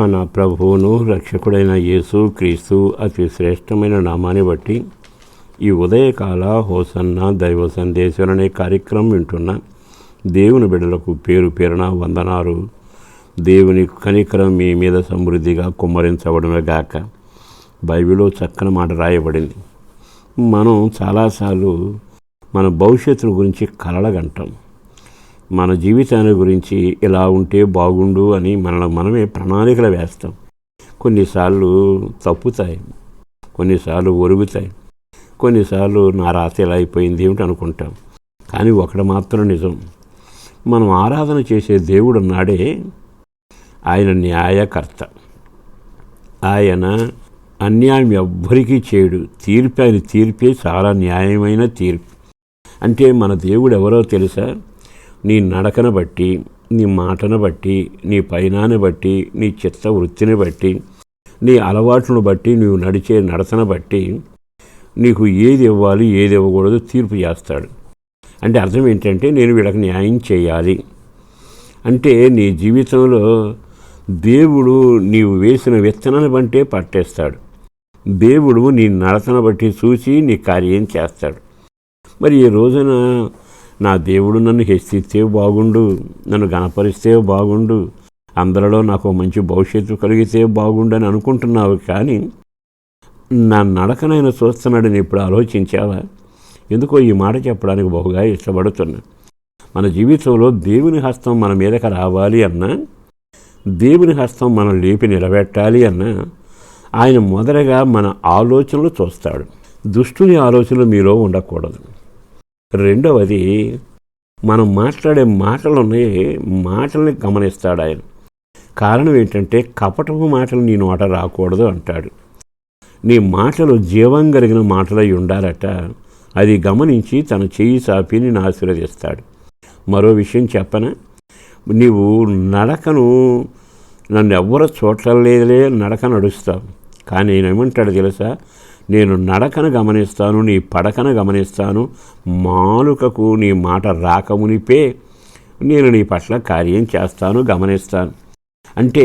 మన ప్రభువును రక్షకుడైన యేసు క్రీస్తు అతి శ్రేష్టమైన నామాన్ని బట్టి ఈ ఉదయకాల హోసన్న దైవ సందేశం అనే కార్యక్రమం వింటున్న దేవుని బిడ్డలకు పేరు పేరున వందనారు దేవుని కనికరం మీ మీద సమృద్ధిగా కుమ్మరించబడమే గాక. బైబిల్లో చక్కని మాట రాయబడింది. మనం చాలాసార్లు మన భవిష్యత్తు గురించి కలలగంటాం. మన జీవితాన్ని గురించి ఇలా ఉంటే బాగుండు అని మన మనమే ప్రణాళికలు వేస్తాం. కొన్నిసార్లు తప్పుతాయి. కొన్నిసార్లు ఒరుగుతాయి. కొన్నిసార్లు నా రాత ఇలా అయిపోయింది ఏమిటి అనుకుంటాం. కానీ ఒకటి మాత్రం నిజం. మనం ఆరాధన చేసే దేవుడు నాడే ఆయన న్యాయకర్త. ఆయన అన్యాయం ఎవ్వరికీ చేయడు. తీర్పు ఆయన తీర్పే చాలా న్యాయమైన తీర్పు. అంటే మన దేవుడు ఎవరో తెలుసా? నీ నడకను బట్టి నీ మాటను బట్టి నీ పైనాన్ని బట్టి నీ చిత్త వృత్తిని బట్టి నీ అలవాట్లను బట్టి నువ్వు నడిచే నడతను బట్టి నీకు ఏది ఇవ్వాలి ఏది ఇవ్వకూడదు తీర్పు చేస్తాడు. అంటే అర్థం ఏంటంటే నేను వీళ్ళకి న్యాయం చేయాలి. అంటే నీ జీవితంలో దేవుడు నీవు వేసిన విత్తనాన్ని బట్టే పట్టేస్తాడు. దేవుడు నీ నడతను బట్టి చూసి నీ కార్యం చేస్తాడు. మరి ఈ రోజున నా దేవుడు నన్ను హెచ్చిస్తే బాగుండు నన్ను గణపరిస్తే బాగుండు అందరిలో నాకు మంచి భవిష్యత్తు కలిగితే బాగుండు అని అనుకుంటున్నావు కానీ నా నడకనైనా చూస్తున్నాడని ఇప్పుడు ఆలోచించావా? ఎందుకో ఈ మాట చెప్పడానికి బహుగా ఇష్టపడుతున్నా. మన జీవితంలో దేవుని హస్తం మన మీదకి రావాలి అన్నా దేవుని హస్తం మనం లేపి నిలబెట్టాలి అన్నా ఆయన మొదటగా మన ఆలోచనలు చూస్తాడు. దుష్టుని ఆలోచనలు మీలో ఉండకూడదు. రెండవది మనం మాట్లాడే మాటలు ఉన్నాయి మాటల్ని గమనిస్తాడు ఆయన. కారణం ఏంటంటే కపటపు మాటలు నీ నోట రాకూడదు అంటాడు. నీ మాటలు జీవం కలిగిన మాటలై ఉండాలట. అది గమనించి తన చెయ్యి సాపి నేను ఆశీర్వదిస్తాడు. మరో విషయం చెప్పనా? నీవు నడకను నన్ను ఎవ్వరూ చూడలేదులే నడక నడుస్తావు. కానీ నేను ఏమంటాడు తెలుసా? నేను నడకను గమనిస్తాను నీ పడకను గమనిస్తాను మాలుకకు నీ మాట రాకమునిపే నేను నీ పట్ల కార్యం చేస్తాను గమనిస్తాను. అంటే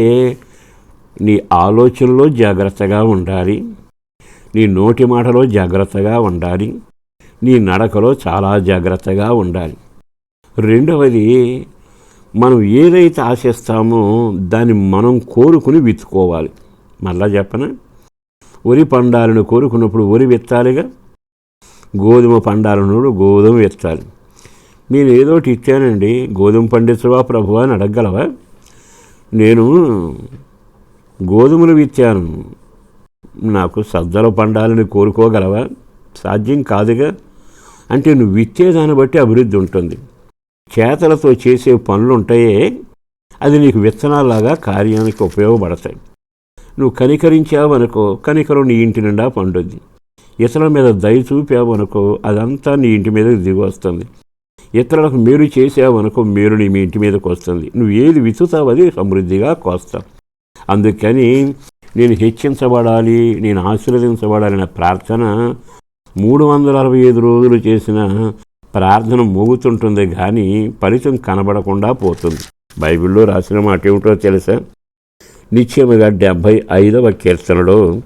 నీ ఆలోచనలో జాగ్రత్తగా ఉండాలి నీ నోటి మాటలో జాగ్రత్తగా ఉండాలి నీ నడకలో చాలా జాగ్రత్తగా ఉండాలి. రెండవది మనం ఏదైతే ఆశిస్తామో దాన్ని మనం కోరుకుని విత్తుకోవాలి మళ్ళా చెప్పనా? వరి పండాలను కోరుకున్నప్పుడు వరి విత్తాలిగా? గోధుమ పండాలను గోధుమ విత్తాలి. నేను ఏదోటి ఇచ్చానండి గోధుమ పండించవా ప్రభు అని అడగగలవా? నేను గోధుమలు విత్తాను. నాకు సద్దలు పండాలని కోరుకోగలవా? సాధ్యం కాదుగా? అంటే నువ్వు విచ్చేదాన్ని బట్టి అభివృద్ధి ఉంటుంది. చేతలతో చేసే పనులు ఉంటాయే అది నీకు విత్తనాలాగా కార్యానికి ఉపయోగపడతాయి. నువ్వు కనికరించావనుకో కనికరం నీ ఇంటి నిండా పండుద్ది. ఇతరుల మీద దయ చూపావనుకో అదంతా నీ ఇంటి మీదకి దిగి వస్తుంది. ఇతరులకు మేలు చేసావనుకో మేలు నీ మీ ఇంటి మీదకి వస్తుంది. నువ్వు ఏది విసుతావు అది సమృద్ధిగా కోస్తావు. అందుకని నేను హెచ్చించబడాలి నేను ఆశీర్వదించబడాలనే ప్రార్థన మూడు వందల అరవై ఐదు రోజులు చేసిన ప్రార్థన మోగుతుంటుంది కానీ ఫలితం కనబడకుండా పోతుంది. బైబిల్లో రాసిన మాట ఏమిటో తెలుసా? నిత్యముగా డెబ్భై ఐదవ కీర్తనలో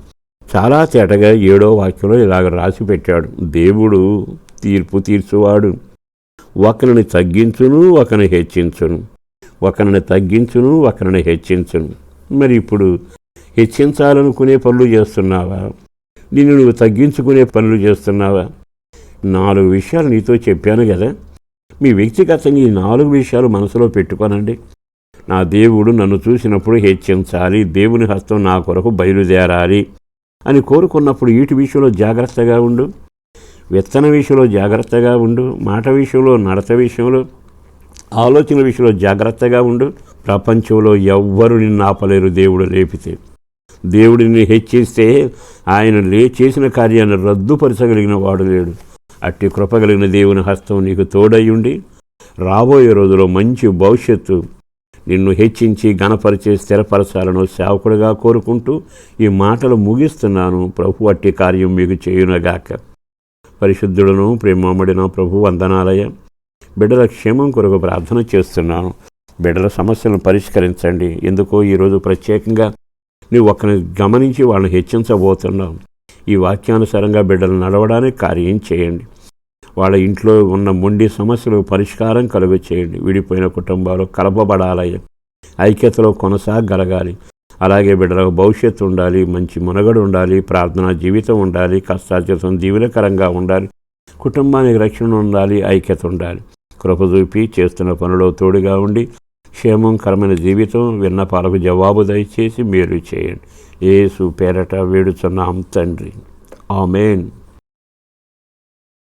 చాలా తేటగా ఏడో వాక్యంలో ఇలాగ రాసి పెట్టాడు. దేవుడు తీర్పు తీర్చువాడు. ఒకరిని తగ్గించును ఒకరిని హెచ్చించును. ఒకరిని తగ్గించును ఒకరిని హెచ్చించును. మరి ఇప్పుడు హెచ్చించాలనుకునే పనులు చేస్తున్నావా? నిన్ను నువ్వు తగ్గించుకునే పనులు చేస్తున్నావా? నాలుగు విషయాలు నీతో చెప్పాను కదా. మీ వ్యక్తిగతంగా ఈ నాలుగు విషయాలు మనసులో పెట్టుకోనండి. నా దేవుడు నన్ను చూసినప్పుడు హెచ్చించాలి దేవుని హస్తం నా కొరకు బయలుదేరాలి అని కోరుకున్నప్పుడు ఈటి విషయంలో జాగ్రత్తగా ఉండు విత్తన విషయంలో జాగ్రత్తగా ఉండు మాట విషయంలో నడత విషయంలో ఆలోచన విషయంలో జాగ్రత్తగా ఉండు. ప్రపంచంలో ఎవ్వరు నిన్ను ఆపలేరు దేవుడు లేపితే. దేవుడిని హెచ్చిస్తే ఆయన లే చేసిన కార్యాన్ని రద్దుపరచగలిగిన వాడు లేడు. అట్టి కృపగలిగిన దేవుని హస్తం నీకు తోడయ్యుండి రాబోయే రోజులో మంచి భవిష్యత్తు నిన్ను హెచ్చించి గణపరిచే స్థిరపరచాలను సేవకుడిగా కోరుకుంటూ ఈ మాటలు ముగిస్తున్నాను. ప్రభు అట్టి కార్యం మీకు చేయునగాక. పరిశుద్ధులను ప్రేమమ్మడిన ప్రభు వందనాలయ. బిడ్డల క్షేమం కొరకు ప్రార్థన చేస్తున్నాను. బిడ్డల సమస్యలను పరిష్కరించండి. ఎందుకో ఈరోజు ప్రత్యేకంగా నువ్వు ఒక్కరిని గమనించి వాళ్ళని హెచ్చించబోతున్నావు. ఈ వాక్యానుసారంగా బిడ్డలు నడవడానికి కార్యం చేయండి. వాళ్ళ ఇంట్లో ఉన్న మొండి సమస్యలు పరిష్కారం కలుగ చేయండి విడిపోయిన కుటుంబాలు కలపబడాలయ్య. ఐక్యతలో కొనసాగలగాలి. అలాగే బిడ్డలకు భవిష్యత్తు ఉండాలి. మంచి మునగడు ఉండాలి. ప్రార్థనా జీవితం ఉండాలి. కష్టార్జితం దీవెనకరంగా ఉండాలి. కుటుంబానికి రక్షణ ఉండాలి. ఐక్యత ఉండాలి. కృప చూపి చేస్తున్న పనిలో తోడుగా ఉండి క్షేమంకరమైన జీవితం విన్నపాలకు జవాబు దయచేసి మీరు చేయండి. ఏసు పేరట వేడుచున్నాం తండ్రి. ఆమెన్.